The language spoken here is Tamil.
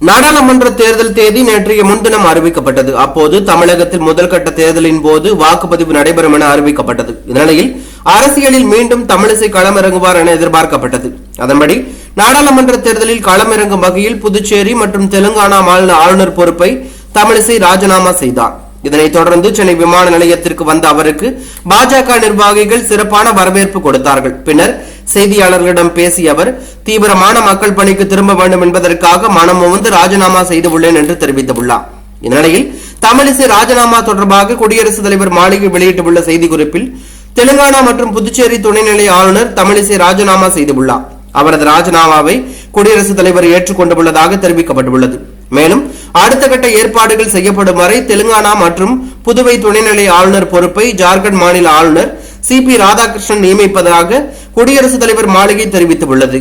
நாடாளுமன்ற தேர்தல் தேதி நேற்றைய முன்தினம் அறிவிக்கப்பட்டது. அப்போது தமிழகத்தில் முதல்கட்ட தேர்தலின் போது வாக்குப்பதிவு நடைபெறும் என அறிவிக்கப்பட்டது. இந்நிலையில் அரசியலில் மீண்டும் தமிழிசை களமிறங்குவார் என எதிர்பார்க்கப்பட்டது. அதன்படி நாடாளுமன்ற தேர்தலில் களமிறங்கும் வகையில் புதுச்சேரி மற்றும் தெலுங்கானா மாநில ஆளுநர் பொறுப்பை தமிழிசை ராஜினாமா செய்தார். இதனைத் தொடர்ந்து சென்னை விமான நிலையத்திற்கு வந்த அவருக்கு பாஜக நிர்வாகிகள் சிறப்பான வரவேற்பு கொடுத்தார்கள். பின்னர் செய்தியாளர்களிடம் பேசிய அவர் தீவிரமான மக்கள் பணிக்கு திரும்ப வேண்டும் என்பதற்காக மனம் முகந்து ராஜினாமா செய்துள்ளேன் என்று தெரிவித்துள்ளார். இந்நிலையில் தமிழிசை ராஜினாமா தொடர்பாக குடியரசுத் தலைவர் மாளிகை வெளியிட்டுள்ள செய்திக்குறிப்பில் தெலுங்கானா மற்றும் புதுச்சேரி துணைநிலை ஆளுநர் தமிழிசை ராஜினாமா செய்துள்ளார். அவரது ராஜினாமாவை குடியரசுத் தலைவர் ஏற்றுக்கொண்டுள்ளதாக தெரிவிக்கப்பட்டுள்ளது. மேலும் அடுத்த கட்ட ஏற்பாடுகள் செய்யப்படும் வரை தெலுங்கானா மற்றும் புதுவை துணைநிலை ஆளுநர் பொறுப்பை ஜார்க்கண்ட் மாநில ஆளுநர் சி பி ராதாகிருஷ்ணன் நியமிப்பதாக குடியரசுத் தலைவர் மாளிகை தெரிவித்துள்ளது.